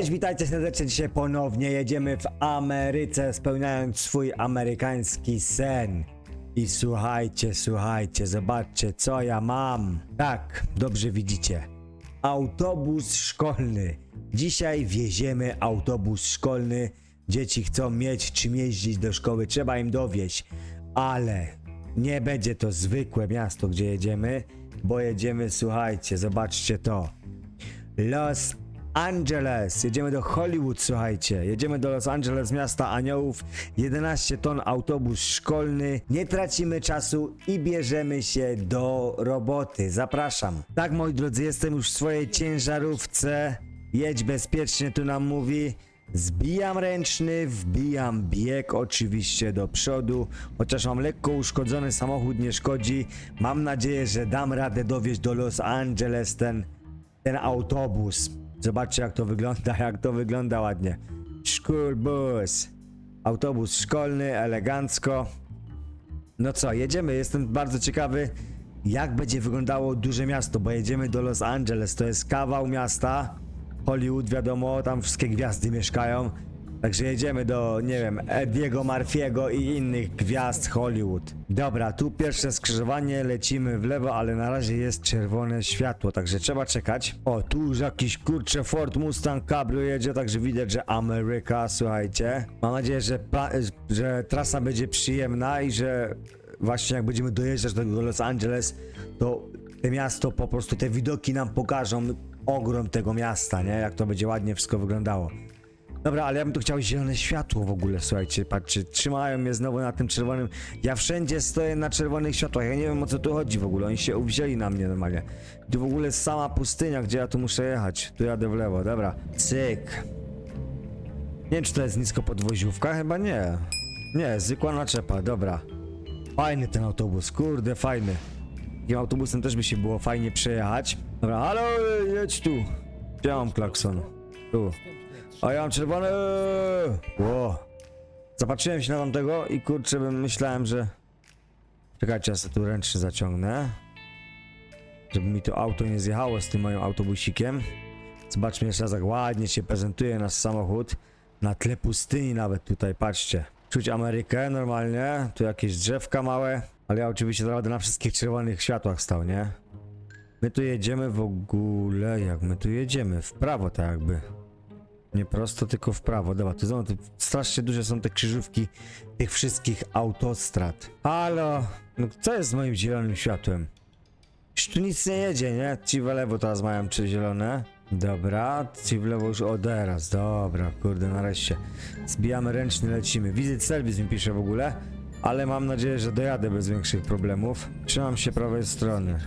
Cześć, witajcie serdecznie. Dzisiaj ponownie jedziemy w Ameryce, spełniając swój amerykański sen. I słuchajcie, słuchajcie, zobaczcie, co ja mam. Tak, dobrze widzicie. Autobus szkolny. Dzisiaj wieziemy autobus szkolny. Dzieci chcą mieć czym jeździć do szkoły, trzeba im dowieść. Ale nie będzie to zwykłe miasto, gdzie jedziemy, bo jedziemy, słuchajcie, zobaczcie to. Los Angeles. Jedziemy do Hollywood, słuchajcie. Jedziemy do Los Angeles, miasta aniołów. 11 ton autobus szkolny. Nie tracimy czasu i bierzemy się do roboty. Zapraszam. Tak, moi drodzy, jestem już w swojej ciężarówce. Jedź bezpiecznie, tu nam mówi. Zbijam ręczny, wbijam bieg oczywiście do przodu, chociaż mam lekko uszkodzony samochód, nie szkodzi. Mam nadzieję, że dam radę dowieźć do Los Angeles ten ten autobus. Zobaczcie jak to wygląda, jak to wygląda ładnie. School bus. Autobus szkolny, elegancko. No co, jedziemy. Jestem bardzo ciekawy, jak będzie wyglądało duże miasto, bo jedziemy do Los Angeles. To jest kawał miasta. Hollywood, wiadomo, tam wszystkie gwiazdy mieszkają. Także jedziemy do, nie wiem, Ediego Marfiego i innych gwiazd Hollywood. Dobra, tu pierwsze skrzyżowanie, lecimy w lewo, ale na razie jest czerwone światło, także trzeba czekać. O, tu już jakiś kurczę Ford Mustang Cabrio jedzie, także widać, że Ameryka, słuchajcie. Mam nadzieję, że, że trasa będzie przyjemna i że właśnie jak będziemy dojeżdżać do Los Angeles, to te miasto po prostu, te widoki nam pokażą ogrom tego miasta, nie? Jak to będzie ładnie wszystko wyglądało. Dobra, ale ja bym tu chciał zielone światło w ogóle, słuchajcie, patrzcie, trzymają mnie znowu na tym czerwonym, ja wszędzie stoję na czerwonych światłach, ja nie wiem o co tu chodzi w ogóle, oni się uwzięli na mnie normalnie. Tu w ogóle sama pustynia, gdzie ja tu muszę jechać, tu jadę w lewo, dobra, cyk. Nie wiem, czy to jest nisko podwoziówka, chyba nie. Nie, zwykła naczepa, dobra. Fajny ten autobus, kurde, fajny. Takim autobusem też by się było fajnie przejechać. Dobra, halo, jedź tu. Gdzie mam klakson? Tu. A ja mam czerwony. Ło. Zapatrzyłem się na tamtego i kurczę, bym myślałem, że. Czekajcie, ja sobie tu ręcznie zaciągnę. Żeby mi to auto nie zjechało z tym moim autobusikiem. Zobaczmy jeszcze raz, jak ładnie się prezentuje nasz samochód. Na tle pustyni nawet tutaj, patrzcie. Czuć Amerykę normalnie. Tu jakieś drzewka małe. Ale ja oczywiście naprawdę na wszystkich czerwonych światłach stał, nie? My tu jedziemy w ogóle, jak my tu jedziemy? W prawo tak jakby. Nie prosto, tylko w prawo. Dobra, tu znowu, strasznie duże są te krzyżówki tych wszystkich autostrad. Halo, no co jest z moim zielonym światłem? Już tu nic nie jedzie, nie? Ci w lewo teraz mają czy zielone. Dobra, ci w lewo już o teraz, dobra, kurde, nareszcie. Zbijamy ręczny, lecimy. Wizyt serwis mi pisze w ogóle, ale mam nadzieję, że dojadę bez większych problemów. Trzymam się prawej strony.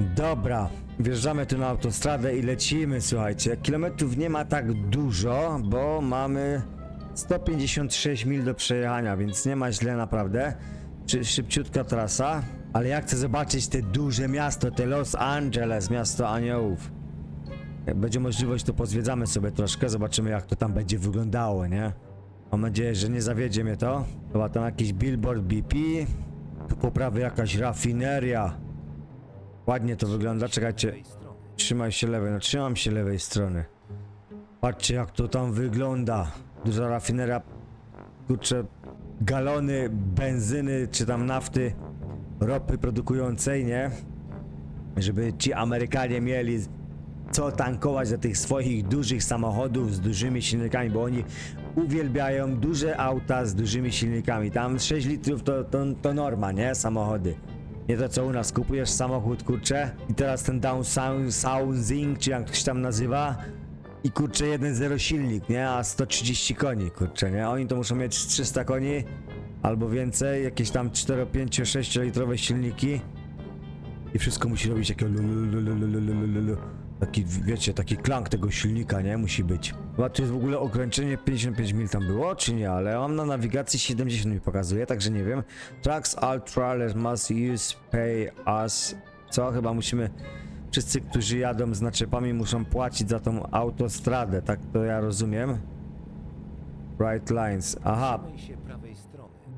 Dobra, wjeżdżamy tu na autostradę i lecimy, słuchajcie. Kilometrów nie ma tak dużo, bo mamy 156 mil do przejechania, więc nie ma źle naprawdę. Szybciutka trasa, ale ja chcę zobaczyć te duże miasto, te Los Angeles, miasto aniołów. Jak będzie możliwość, to pozwiedzamy sobie troszkę, zobaczymy jak to tam będzie wyglądało, nie? Mam nadzieję, że nie zawiedzie mnie to. Chyba tam jakiś billboard BP. Tu po prawej jakaś rafineria. Ładnie to wygląda, czekajcie. Trzymaj się lewej, no trzymam się lewej strony. Patrzcie jak to tam wygląda. Duża rafineria, kurczę, galony benzyny czy tam nafty, ropy produkującej, nie? Żeby ci Amerykanie mieli co tankować do tych swoich dużych samochodów z dużymi silnikami, bo oni uwielbiają duże auta z dużymi silnikami. Tam 6 litrów to, to, to norma, nie? Samochody. Nie to co u nas, kupujesz samochód, kurczę, i teraz ten downsizing, czy jak to się tam nazywa, i kurczę 1.0 silnik, nie, a 130 koni, kurczę, nie, oni to muszą mieć 300 koni, albo więcej, jakieś tam 4, 5, 6 litrowe silniki. I wszystko musi robić takie. Taki, wiecie, taki klank tego silnika, nie? Musi być. Chyba tu jest w ogóle okręczenie 55 mil tam było, czy nie? Ale mam na nawigacji 70 mi pokazuje, także nie wiem. Trucks all trailers must use pay us. Co? Chyba musimy... Wszyscy, którzy jadą z naczepami muszą płacić za tą autostradę, tak to ja rozumiem. Right lines. Aha,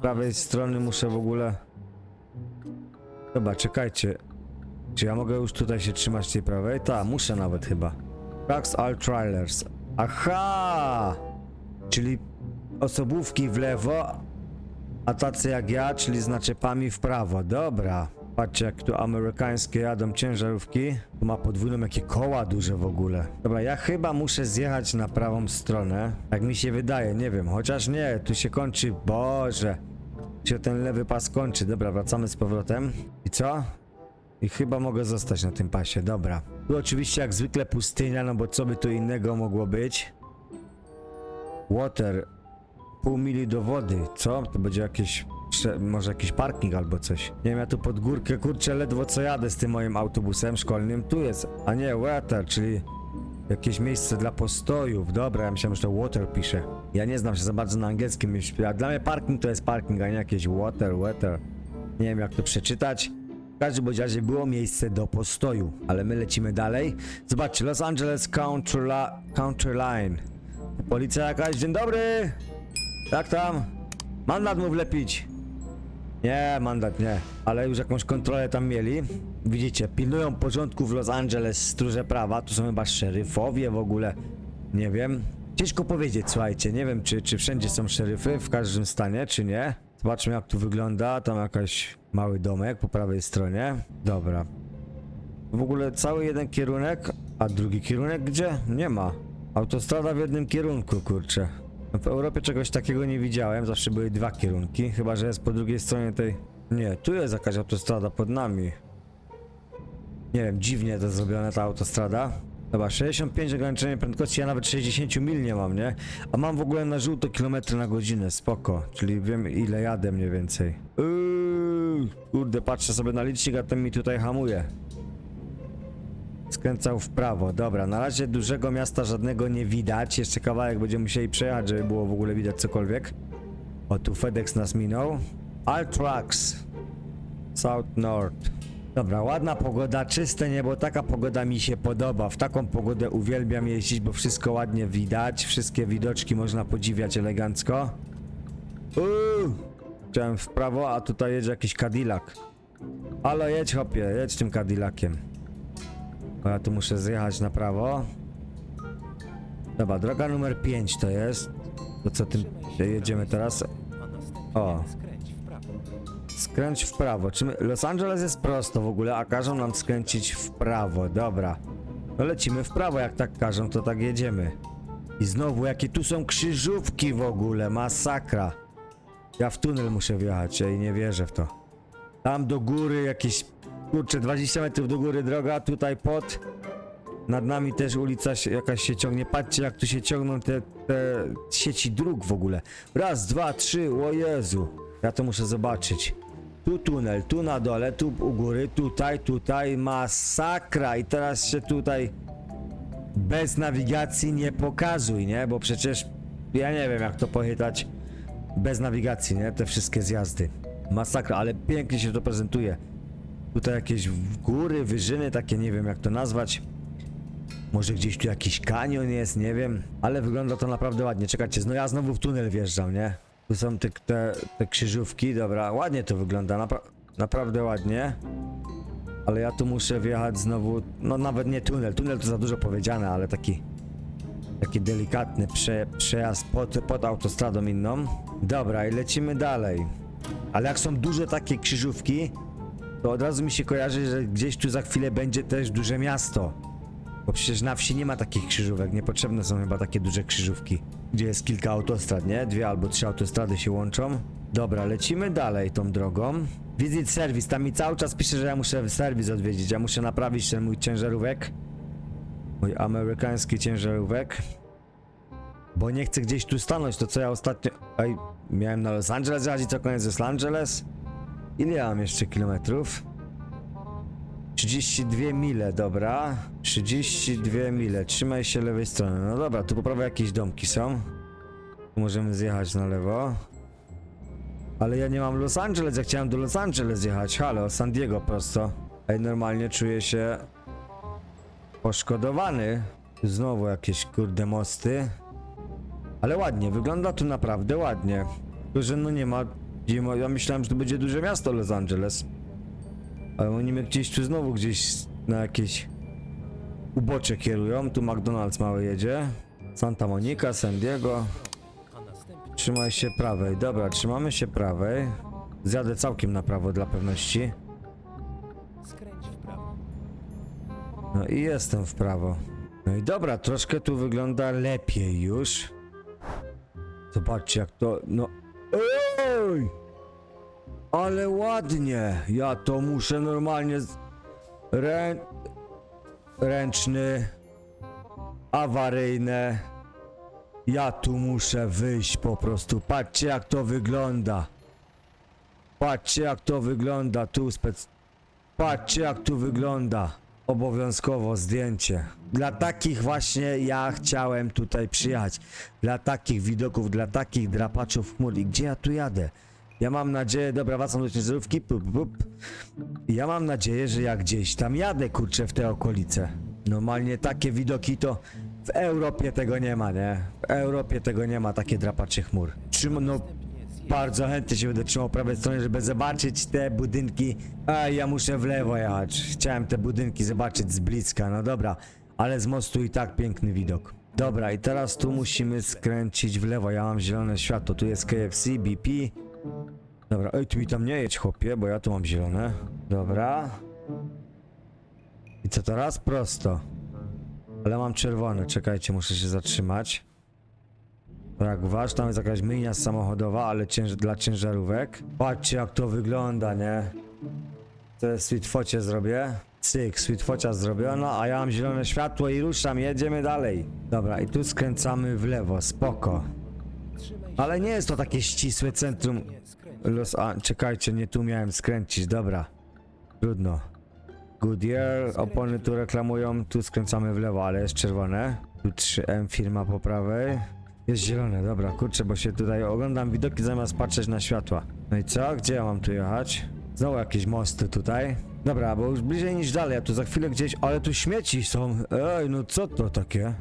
prawej strony muszę w ogóle... Dobra, czekajcie. Czy ja mogę już tutaj się trzymać tej prawej? Tak, muszę nawet chyba. Trucks all trailers. Aha! Czyli osobówki w lewo, a tacy jak ja, czyli z naczepami w prawo. Dobra. Patrzcie jak tu amerykańskie jadą ciężarówki. Tu ma podwójną jakie koła duże w ogóle. Dobra, ja chyba muszę zjechać na prawą stronę. Tak mi się wydaje, nie wiem. Chociaż nie, tu się kończy. Boże. Się ten lewy pas kończy. Dobra, wracamy z powrotem. I co? I chyba mogę zostać na tym pasie, dobra. Tu oczywiście jak zwykle pustynia, no bo co by tu innego mogło być? Water. Pół mili do wody, co? To będzie jakieś... Może jakiś parking albo coś. Nie wiem, ja tu pod górkę, kurczę, ledwo co jadę z tym moim autobusem szkolnym. Tu jest, a nie, water, czyli jakieś miejsce dla postojów. Dobra, ja myślałem, że to water pisze. Ja nie znam się za bardzo na angielskim, dla mnie parking to jest parking, a nie jakieś water, water. Nie wiem jak to przeczytać. W każdym razie było miejsce do postoju, ale my lecimy dalej. Zobaczcie, Los Angeles Country, La Country Line. Policja jakaś, dzień dobry! Jak tam? Mandat mu wlepić. Nie, mandat nie, ale już jakąś kontrolę tam mieli. Widzicie, pilnują porządku w Los Angeles stróże prawa, tu są chyba szeryfowie w ogóle. Nie wiem. Ciężko powiedzieć, słuchajcie, nie wiem czy, czy wszędzie są szeryfy, w każdym stanie, czy nie. Zobaczmy jak tu wygląda, tam jakaś mały domek po prawej stronie. Dobra. W ogóle cały jeden kierunek, a drugi kierunek gdzie? Nie ma. Autostrada w jednym kierunku, kurczę. No W Europie czegoś takiego nie widziałem, zawsze były dwa kierunki, chyba że jest po drugiej stronie tej... Nie, tu jest jakaś autostrada pod nami. Nie wiem, dziwnie to zrobione ta autostrada. Dobra, 65 ograniczenie prędkości, ja nawet 60 mil nie mam, nie? A mam w ogóle na żółto kilometry na godzinę, spoko. Czyli wiem ile jadę mniej więcej. Uuu, kurde, patrzę sobie na licznik, a ten mi tutaj hamuje. Skręcał w prawo, dobra, na razie dużego miasta żadnego nie widać, jeszcze kawałek będziemy musieli przejechać, żeby było w ogóle widać cokolwiek. O, tu FedEx nas minął. Trucks. South North. Dobra, ładna pogoda, czyste niebo, taka pogoda mi się podoba. W taką pogodę uwielbiam jeździć, bo wszystko ładnie widać, wszystkie widoczki można podziwiać elegancko. Uuu, chciałem w prawo, a tutaj jedzie jakiś Cadillac. Ale jedź hopie, jedź tym Cadillaciem. Bo ja tu muszę zjechać na prawo. Dobra, droga numer 5 to jest. To co tym jedziemy teraz? O. skręć w prawo. Czy my... Los Angeles jest prosto w ogóle, a każą nam skręcić w prawo. Dobra. No lecimy w prawo, jak tak każą, to tak jedziemy. I znowu, jakie tu są krzyżówki w ogóle, masakra. Ja w tunel muszę wjechać, ja i nie wierzę w to. Tam do góry jakieś, kurczę, 20 metrów do góry droga, tutaj pod. Nad nami też ulica jakaś się ciągnie. Patrzcie, jak tu się ciągną te, te sieci dróg w ogóle. Raz, dwa, trzy, o Jezu. Ja to muszę zobaczyć. Tu tunel, tu na dole, tu u góry, tutaj, tutaj, masakra. I teraz się tutaj bez nawigacji nie pokazuj, nie? Bo przecież ja nie wiem, jak to pochytać bez nawigacji, nie? Te wszystkie zjazdy. Masakra, ale pięknie się to prezentuje. Tutaj jakieś góry, wyżyny, takie nie wiem jak to nazwać. Może gdzieś tu jakiś kanion jest, nie wiem. Ale wygląda to naprawdę ładnie. Czekajcie, no ja znowu w tunel wjeżdżam, nie? Tu są te, te, te krzyżówki, dobra, ładnie to wygląda, napra naprawdę ładnie. Ale ja tu muszę wjechać znowu, no nawet nie tunel, tunel to za dużo powiedziane, ale taki taki delikatny prze, przejazd pod, pod autostradą inną. Dobra, i lecimy dalej. Ale jak są duże takie krzyżówki, to od razu mi się kojarzy, że gdzieś tu za chwilę będzie też duże miasto. Bo przecież na wsi nie ma takich krzyżówek, niepotrzebne są chyba takie duże krzyżówki, gdzie jest kilka autostrad, nie? Dwie albo trzy autostrady się łączą. Dobra, lecimy dalej tą drogą. Visit service, tam mi cały czas pisze, że ja muszę serwis odwiedzić, ja muszę naprawić ten mój ciężarówek. Mój amerykański ciężarówek. Bo nie chcę gdzieś tu stanąć, to co ja ostatnio... Ej, miałem na Los Angeles i co koniec Los Angeles? Ile ja mam jeszcze kilometrów? 32 mile, dobra. 32 mile, trzymaj się lewej strony. No dobra, tu po prawej jakieś domki są. Możemy zjechać na lewo. Ale ja nie mam Los Angeles, ja chciałem do Los Angeles jechać. Halo, San Diego prosto. Ej, normalnie czuję się poszkodowany. Znowu jakieś kurde mosty. Ale ładnie, wygląda tu naprawdę ładnie. Tylko, że no nie ma. Ja myślałem, że to będzie duże miasto Los Angeles. Ale oni mnie gdzieś tu znowu gdzieś na jakieś ubocze kierują. Tu McDonald's mały jedzie. Santa Monica, San Diego. Trzymaj się prawej. Dobra, trzymamy się prawej. Zjadę całkiem na prawo dla pewności. No i jestem w prawo. No i dobra, troszkę tu wygląda lepiej już. Zobaczcie jak to, no... Ej! Ale ładnie! Ja to muszę normalnie... Z... Rę... Ręczny... Awaryjne... Ja tu muszę wyjść po prostu. Patrzcie jak to wygląda. Patrzcie jak to wygląda. Tu spec... Patrzcie jak tu wygląda. Obowiązkowo zdjęcie. Dla takich właśnie ja chciałem tutaj przyjechać. Dla takich widoków, dla takich drapaczów chmur. I gdzie ja tu jadę? Ja mam nadzieję, dobra, wracam do ciężarówki. Pup, pup. Ja mam nadzieję, że jak gdzieś tam jadę, kurczę, w te okolice. Normalnie takie widoki to w Europie tego nie ma, nie? W Europie tego nie ma, takie drapacze chmur. Czym, no, bardzo chętnie się będę trzymał prawej stronie, żeby zobaczyć te budynki. A ja muszę w lewo jechać. Chciałem te budynki zobaczyć z bliska. No dobra, ale z mostu i tak piękny widok. Dobra, i teraz tu musimy skręcić w lewo. Ja mam zielone światło. Tu jest KFC, BP. Dobra, ej, tu mi tam nie jedź, chłopie, bo ja tu mam zielone. Dobra. I co teraz? Prosto. Ale mam czerwone. Czekajcie, muszę się zatrzymać. Tak, wasz, tam jest jakaś myjnia samochodowa, ale cięż dla ciężarówek. Patrzcie jak to wygląda, nie? To sweetfocie zrobię. Cyk, sweetfocia zrobiona, a ja mam zielone światło i ruszam, jedziemy dalej. Dobra, i tu skręcamy w lewo, spoko. Ale nie jest to takie ścisłe centrum. Los... A, czekajcie, nie tu miałem skręcić, dobra. Trudno. Goodyear, opony tu reklamują, tu skręcamy w lewo, ale jest czerwone. Tu 3M firma po prawej. Jest zielone, dobra, kurczę, bo się tutaj oglądam widoki zamiast patrzeć na światła. No i co? Gdzie ja mam tu jechać? Znowu jakieś mosty tutaj. Dobra, bo już bliżej niż dalej, a tu za chwilę gdzieś... Ale tu śmieci są. Ej, no co to takie?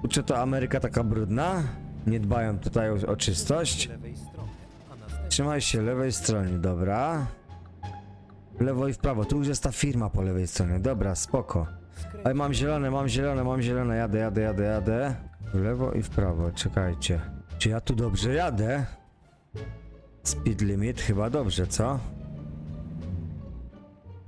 Kurczę, to Ameryka taka brudna? Nie dbają tutaj o, o czystość? Trzymaj się lewej stronie, dobra. W lewo i w prawo, tu już jest ta firma po lewej stronie, dobra, spoko. Ale mam zielone, mam zielone, mam zielone, jadę, jadę, jadę, jadę. W lewo i w prawo, czekajcie. Czy ja tu dobrze jadę? Speed limit, chyba dobrze, co?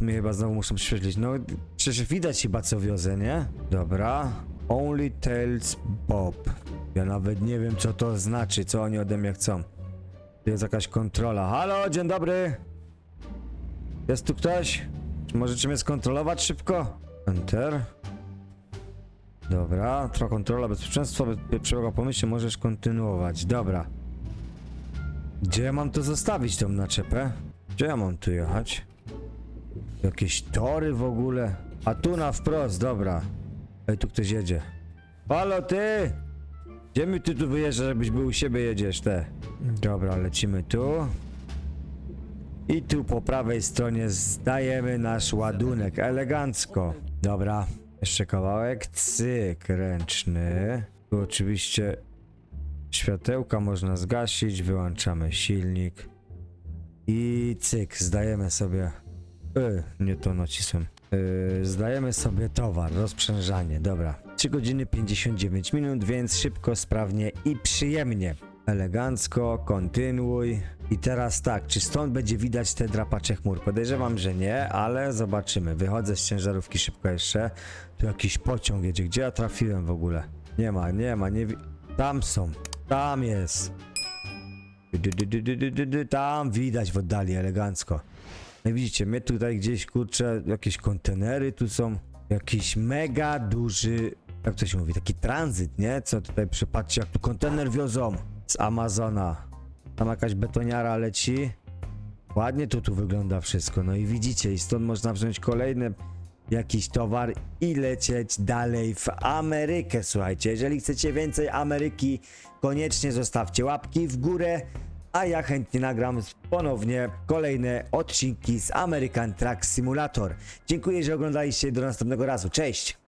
Mnie chyba znowu muszą prześwietlić. No, przecież widać chyba co wiozę, nie? Dobra. Only Tails Bob. Ja nawet nie wiem co to znaczy, co oni ode mnie chcą. Tu jest jakaś kontrola. Halo, dzień dobry! Jest tu ktoś? Czy możecie mnie skontrolować szybko? Enter. Dobra, trwa kontrola bezpieczeństwa, trzeba pomyśleć, możesz kontynuować. Dobra. Gdzie ja mam to zostawić, tą naczepę? Gdzie ja mam tu jechać? Jakieś tory w ogóle? A tu na wprost, dobra. Ej, tu ktoś jedzie. Halo, ty! Gdzie mi ty tu wyjeżdżasz, żebyś był u siebie jedziesz, te? Dobra, lecimy tu. I tu po prawej stronie zdajemy nasz ładunek, elegancko. Dobra, jeszcze kawałek, cyk, ręczny. Tu oczywiście światełka można zgasić, wyłączamy silnik. I cyk, zdajemy sobie... Yy, nie to nacisłem. Yy, zdajemy sobie towar, rozprzężanie, dobra. 3 godziny 59 minut, więc szybko, sprawnie i przyjemnie. Elegancko, kontynuuj. I teraz tak, czy stąd będzie widać te drapacze chmur? Podejrzewam, że nie, ale zobaczymy. Wychodzę z ciężarówki szybko jeszcze. Tu jakiś pociąg jedzie. Gdzie ja trafiłem w ogóle? Nie ma, nie ma, nie wi- Tam są. Tam jest. Tam widać w oddali elegancko. No widzicie, my tutaj gdzieś, kurczę, jakieś kontenery tu są. Jakiś mega duży, jak to się mówi, taki tranzyt, nie? Co tutaj, przypatrzcie, jak tu kontener wiozą z Amazona. Tam jakaś betoniara leci. Ładnie to tu wygląda wszystko. No i widzicie, i stąd można wziąć kolejny jakiś towar i lecieć dalej w Amerykę. Słuchajcie, jeżeli chcecie więcej Ameryki, koniecznie zostawcie łapki w górę, a ja chętnie nagram ponownie kolejne odcinki z American Truck Simulator. Dziękuję, że oglądaliście do następnego razu. Cześć!